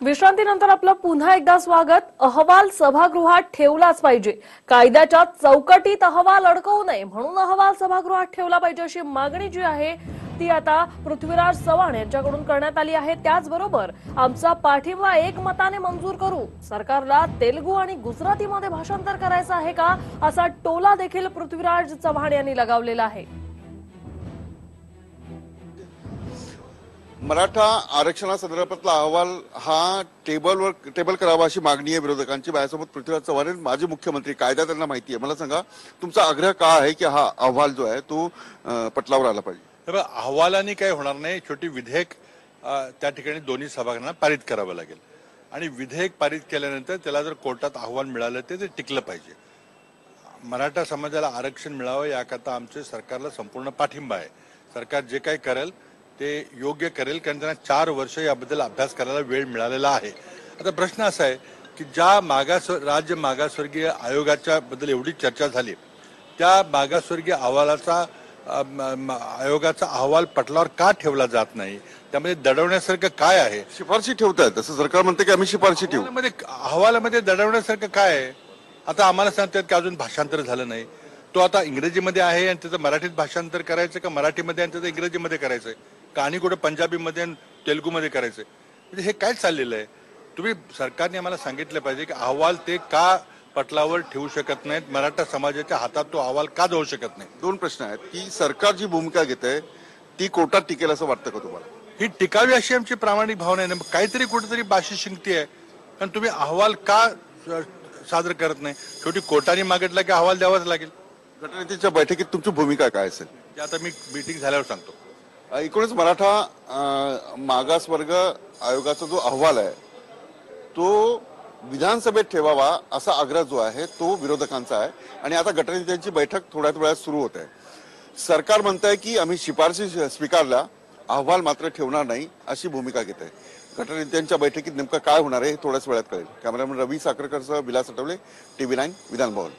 विश्रांतीनंतर आपलं पुन्हा एकदा स्वागत. अहवाल सभागृहात ठेवलाच पाहिजे. कायद्याच्या चौकटीत अहवाल अडकवू नये म्हणून अहवाल सभागृहात ठेवला पाहिजे अशी मागणी जी आहे ती आता पृथ्वीराज चव्हाण यांच्याकडून करण्यात आली आहे. त्याचबरोबर आमचा पाठिंबा एकमताने मंजूर करू. सरकारला तेलगू आणि गुजरातीमध्ये भाषांतर करायचं आहे का असा टोला देखील पृथ्वीराज चव्हाण यांनी लगावलेला आहे. मराठा आरक्षणासंदर्भातला अहवाल हा टेबलवर टेबल करावा अशी मागणी आहे विरोधकांची. माझ्यासोबत पृथ्वीराज चव्हाण आहेत, माजी मुख्यमंत्री कायदा त्यांना माहिती आहे. मला सांगा तुमचा आग्रह का आहे की हा अहवाल जो आहे तो पटलावर आला पाहिजे? तर अहवालाने काही होणार नाही. छोटी विधेयक त्या ठिकाणी दोन्ही सभागृहांना पारित करावं लागेल. आणि विधेयक पारित केल्यानंतर त्याला जर कोर्टात अहवाल मिळालं ते ते टिकलं पाहिजे. मराठा समाजाला आरक्षण मिळावं याकरता आमचे सरकारला संपूर्ण पाठिंबा आहे. सरकार जे काही करेल ते योग्य करेल कारण त्यांना चार वर्ष याबद्दल अभ्यास करायला वेळ मिळालेला आहे. आता प्रश्न असा आहे की ज्या मागास राज्य मागासवर्गीय आयोगाच्या बद्दल एवढी चर्चा झाली त्या मागासवर्गीय अहवालाचा आयोगाचा अहवाल पटलावर का ठेवला जात नाही? त्यामध्ये दडवण्यासारखं काय आहे? शिफारशी ठेवतायत. तसं सरकार म्हणते की आम्ही शिफारशी ठेवू. अहवालामध्ये अहवालामध्ये दडवण्यासारखं काय आहे? आता आम्हाला सांगतात की अजून भाषांतर झालं नाही. तो आता इंग्रजीमध्ये आहे आणि त्याचं मराठीत भाषांतर करायचं का मराठीमध्ये आणि त्याचं इंग्रजीमध्ये करायचंय? का आणि कुठं पंजाबीमध्ये आणि तेलुगूमध्ये करायचंय म्हणजे हे काय चाललेलं आहे? तुम्ही सरकारने आम्हाला सांगितलं पाहिजे की अहवाल ते का पटलावर ठेवू शकत नाहीत? मराठा समाजाच्या हातात तो अहवाल का जाऊ शकत नाही? दोन प्रश्न आहेत. की सरकार जी भूमिका घेत आहे ती कोर्टात टिकेल असं वाटतं का तुम्हाला? ही टिकावी अशी आमची प्रामाणिक भावना आहे. काहीतरी कुठेतरी बाशी शिंकते आहे. कारण तुम्ही अहवाल का सादर करत नाही? शेवटी कोर्टाने मागितला की अहवाल द्यावाच लागेल. गटनेत्याच्या बैठकीत तुमची भूमिका काय असेल? आता मी मीटिंग झाल्यावर सांगतो. एकूणच मराठा मागासवर्ग आयोगाचा जो अहवाल आहे तो विधानसभेत ठेवावा असा आग्रह जो आहे तो विरोधकांचा आहे. आणि आता गटनेत्यांची बैठक थोड्याच वेळात सुरू होत. आहे सरकार म्हणत आहे की आम्ही शिफारशी स्वीकारल्या अहवाल मात्र ठेवणार नाही अशी भूमिका घेत आहे. गटनेत्यांच्या बैठकीत नेमकं काय होणार आहे हे थोड्याच वेळात कळेल. कॅमेरामॅन रवी साखरकरसह विलास आठवले टीव्ही नाईन विधानभवन.